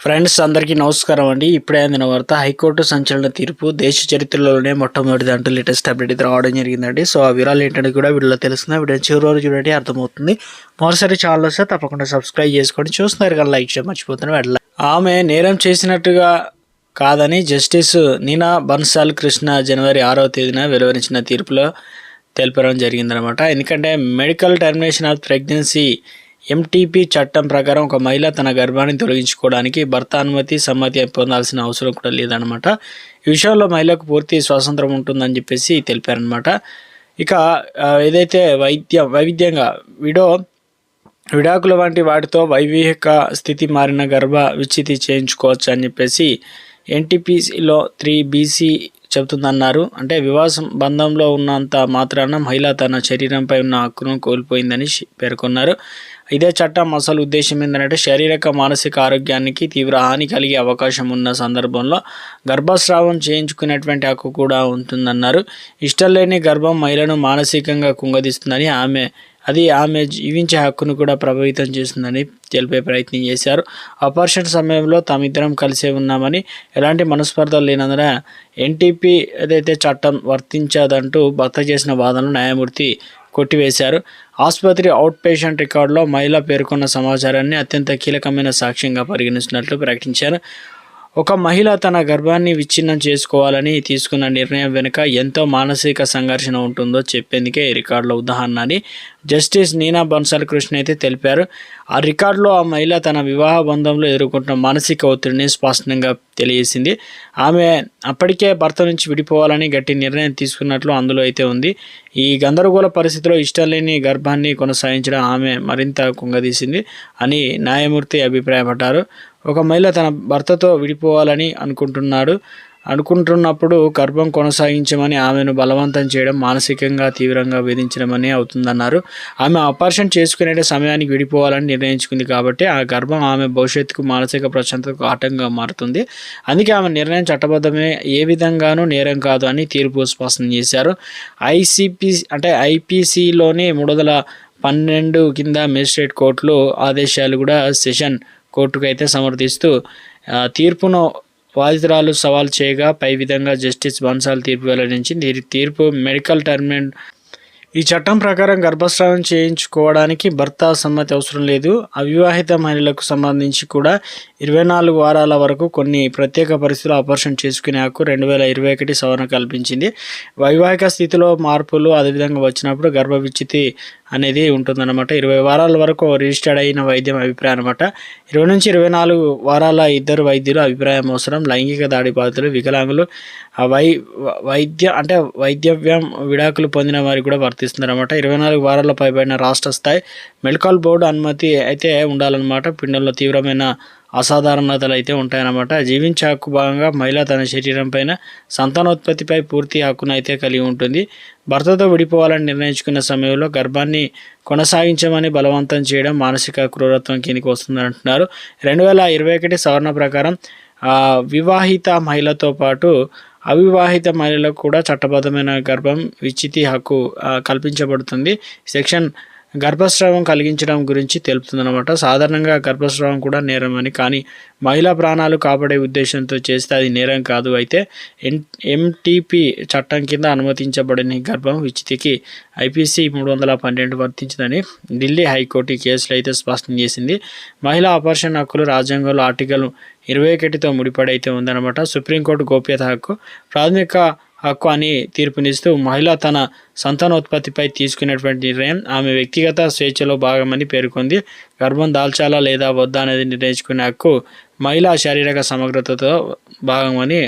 Friends అందరికీ నమస్కారం అండి. ఇప్పుడే అందిన వార్త హైకోర్టు సంచలన తీర్పు దేశ చరిత్రలోనే మొట్టమొదటిది అంటూ లేటెస్ట్ అప్డేట్ అయితే రావడం జరిగిందండి. సో ఆ వివరాలు ఏంటంటే కూడా వీడియోలో తెలుస్తుంది. వీడియో చివరి వరకు చూడండి అర్థమవుతుంది. మరోసారి ఛానల్ వస్తే తప్పకుండా సబ్స్క్రైబ్ చేసుకొని చూస్తున్నారు కానీ లైక్ చేయడం మర్చిపోతున్నారు వెళ్ళాలి ఆమె నేరం చేసినట్టుగా కాదని జస్టిస్ నీనా బన్సాల్ కృష్ణ జనవరి ఆరవ తేదీన వెలువరించిన తీర్పులో తెలిపడం జరిగిందనమాట ఎందుకంటే medical termination of pregnancy MTP చట్టం ప్రకారం ఒక మహిళ తన గర్భాన్ని తొలగించుకోవడానికి భర్త అనుమతి సమ్మతి పొందాల్సిన అవసరం కూడా లేదనమాట ఈ విషయంలో మహిళకు పూర్తి స్వాతంత్రం ఉంటుందని చెప్పేసి తెలిపారనమాట ఇక ఏదైతే వైద్య వైవిధ్యంగా విడో విడాకుల వంటి వాటితో వైవాహిక స్థితి మారిన గర్భ విచ్ఛితి చేయించుకోవచ్చు అని చెప్పేసి ఎన్టీపీసీలో త్రీ బీసీ చెబుతుందన్నారు. అంటే వివాహ బంధంలో ఉన్నంత మాత్రాన మహిళ తన శరీరంపై ఉన్న హక్కును కోల్పోయిందని పేర్కొన్నారు. ఇదే చట్టం అసలు ఉద్దేశం ఏంటంటే శారీరక మానసిక ఆరోగ్యానికి తీవ్ర హాని కలిగే అవకాశం ఉన్న సందర్భంలో గర్భస్రావం చేయించుకునేటువంటి హక్కు కూడా ఉంటుందన్నారు. ఇష్టం లేని గర్భం మహిళను మానసికంగా కుంగదీస్తుందని ఆమె అది ఆమె జీవించే హక్కును కూడా ప్రభావితం చేస్తుందని తెలిపే ప్రయత్నం చేశారు. ఆపరేషన్ సమయంలో తామిద్దరం కలిసే ఉన్నామని ఎలాంటి మనస్పర్ధ లేనందున ఎన్టీపీ ఏదైతే చట్టం వర్తించదంటూ భర్త చేసిన వాదనలు న్యాయమూర్తి కొట్టివేశారు. ఆసుపత్రి అవుట్ పేషెంట్ రికార్డులో మహిళ పేర్కొన్న సమాచారాన్ని అత్యంత కీలకమైన సాక్ష్యంగా పరిగణిస్తున్నట్లు ప్రకటించారు. ఒక మహిళ తన గర్భాన్ని విచ్ఛిన్నం చేసుకోవాలని తీసుకున్న నిర్ణయం వెనుక ఎంతో మానసిక సంఘర్షణ ఉంటుందో చెప్పేందుకే ఈ రికార్డులో ఉదాహరణ అని జస్టిస్ నీనా బన్సాల్ కృష్ణ అయితే తెలిపారు. ఆ రికార్డులో ఆ మహిళ తన వివాహ బంధంలో ఎదుర్కొంటున్న మానసిక ఒత్తిడిని స్పష్టంగా తెలియజేసింది. ఆమె అప్పటికే భర్త నుంచి విడిపోవాలని గట్టి నిర్ణయం తీసుకున్నట్లు అందులో అయితే ఉంది. ఈ గందరగోళ పరిస్థితిలో ఇష్టం లేని గర్భాన్ని కొనసాగించడం ఆమె మరింత కుంగదీసింది అని న్యాయమూర్తి అభిప్రాయపడ్డారు. ఒక మహిళ తన భర్తతో విడిపోవాలని అనుకుంటున్నాడు. అనుకుంటున్నప్పుడు గర్భం కొనసాగించమని ఆమెను బలవంతం చేయడం మానసికంగా తీవ్రంగా వేధించడమని అవుతుందన్నారు. ఆమె ఆపరేషన్ చేసుకునే సమయానికి విడిపోవాలని నిర్ణయించుకుంది కాబట్టి ఆ గర్భం ఆమె భవిష్యత్తుకు మానసిక ప్రశాంతతకు ఆటంగా మారుతుంది. అందుకే ఆమె నిర్ణయం చట్టబద్ధమే ఏ విధంగానూ నేరం కాదు అని తీర్పు స్పష్టం చేశారు. ఐసిపి అంటే ఐపీసీలోని మూడు వందల పన్నెండు కింద మేజిస్ట్రేట్ కోర్టులు ఆదేశాలు కూడా సెషన్ కోర్టుకు అయితే సమర్థిస్తూ తీర్పును బాధితురాలు సవాల్ చేయగా పై విధంగా జస్టిస్ బన్సాల్ తీర్పు వెల్లడించింది. ఈ తీర్పు మెడికల్ టర్మ్ ఈ చట్టం ప్రకారం గర్భస్రావం చేయించుకోవడానికి భర్త సమ్మతి అవసరం లేదు. అవివాహిత మహిళలకు సంబంధించి కూడా ఇరవై నాలుగు వారాల వరకు కొన్ని ప్రత్యేక పరిస్థితులు ఆపరేషన్ చేసుకునే హక్కు రెండు వేల ఇరవై ఒకటి సవరణ కల్పించింది. వైవాహిక స్థితిలో మార్పులు అదేవిధంగా వచ్చినప్పుడు గర్భ విచ్ఛితి అనేది ఉంటుందన్నమాట. ఇరవై వారాల వరకు రిజిస్టర్డ్ అయిన వైద్యం అభిప్రాయం అనమాట ఇరవై నుంచి ఇరవై నాలుగు వారాల ఇద్దరు వైద్యులు అభిప్రాయం అవసరం. లైంగిక దాడి బాధితులు వికలాంగులు వై వైద్య అంటే వైద్యవ్యం విడాకులు పొందిన వారికి కూడా వర్తిస్తుందన్నమాట ఇరవై నాలుగు వారాల పైబడిన రాష్ట్ర స్థాయి మెడికల్ బోర్డు అనుమతి అయితే ఉండాలన్నమాట. పిండంలో తీవ్రమైన అసాధారణతలు అయితే ఉంటాయన్నమాట. జీవించే హక్కు భాగంగా మహిళ తన శరీరం పైన సంతానోత్పత్తిపై పూర్తి హక్కును అయితే కలిగి ఉంటుంది. భర్తతో విడిపోవాలని నిర్ణయించుకున్న సమయంలో గర్భాన్ని కొనసాగించమని బలవంతం చేయడం మానసిక క్రూరత్వం కిందికి వస్తుందని అంటున్నారు రెండు వేల ఇరవై ఒకటి సవరణ ప్రకారం వివాహిత మహిళతో పాటు అవివాహిత మహిళలకు కూడా చట్టబద్ధమైన గర్భం విచ్చితి హక్కు కల్పించబడుతుంది. సెక్షన్ గర్భస్రావం కలిగించడం గురించి తెలుపుతుందన్నమాట. సాధారణంగా గర్భస్రావం కూడా నేరం అని. కానీ మహిళా ప్రాణాలు కాపాడే ఉద్దేశంతో చేస్తే అది నేరం కాదు. అయితే ఎన్ ఎంటీపీ చట్టం కింద అనుమతించబడిన ఈ గర్భం విచితికి ఐపీసీ మూడు వందల పన్నెండు వర్తించిందని ఢిల్లీ హైకోర్టు కేసులు అయితే స్పష్టం చేసింది. మహిళా ఆపరేషన్ హక్కులు రాజ్యాంగంలో ఆర్టికల్ ఇరవై ఒకటితో ముడిపడి అయితే ఉందన్నమాట. సుప్రీంకోర్టు గోప్యత హక్కు ప్రాథమిక హక్కు అని తీర్పునిస్తూ మహిళ తన సంతానోత్పత్తిపై తీసుకునేటువంటి నిర్ణయం ఆమె వ్యక్తిగత స్వేచ్ఛలో భాగమని పేర్కొంది. గర్భం దాల్చాలా లేదా వద్దా అనేది నిర్ణయించుకునే హక్కు మహిళా శారీరక సమగ్రతతో భాగమని